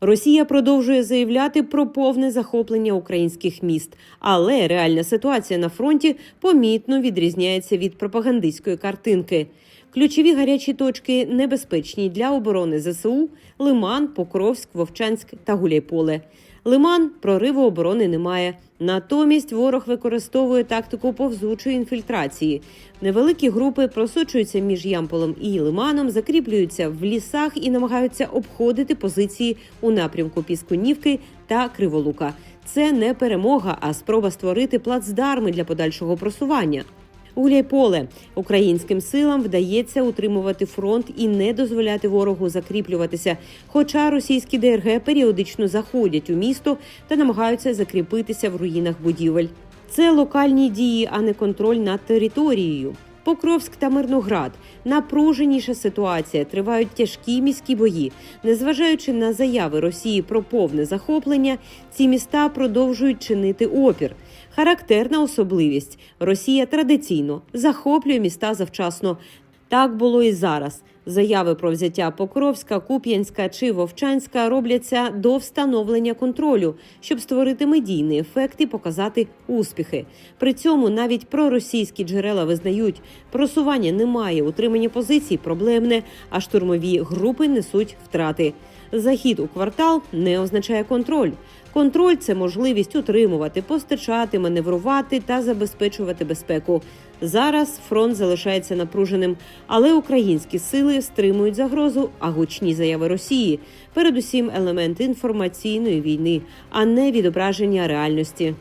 Росія продовжує заявляти про повне захоплення українських міст, але реальна ситуація на фронті помітно відрізняється від пропагандистської картинки. Ключові гарячі точки небезпечні для оборони ЗСУ: Лиман, Покровськ, Вовчанськ та Гуляйполе. Лиман прориву оборони немає. Натомість ворог використовує тактику повзучої інфільтрації. Невеликі групи просочуються між Ямполем і Лиманом, закріплюються в лісах і намагаються обходити позиції у напрямку Піскунівки та Криволука. Це не перемога, а спроба створити плацдарми для подальшого просування. Гуляйполе українським силам вдається утримувати фронт і не дозволяти ворогу закріплюватися. Хоча російські ДРГ періодично заходять у місто та намагаються закріпитися в руїнах будівель. Це локальні дії, а не контроль над територією. Покровськ та Мирноград напруженіша ситуація. Тривають тяжкі міські бої. Незважаючи на заяви Росії про повне захоплення, ці міста продовжують чинити опір. Характерна особливість Росія традиційно захоплює міста завчасно. Так було і зараз. Заяви про взяття Покровська, Куп'янська чи Вовчанська робляться до встановлення контролю, щоб створити медійний ефект і показати успіхи. При цьому навіть проросійські джерела визнають, просування немає, утримання позицій проблемне, а штурмові групи несуть втрати. Захід у квартал не означає контроль. Контроль це можливість утримувати, постачати, маневрувати та забезпечувати безпеку. Зараз фронт залишається напруженим, але українські сили стримують загрозу, а гучні заяви Росії передусім елемент інформаційної війни, а не відображення реальності.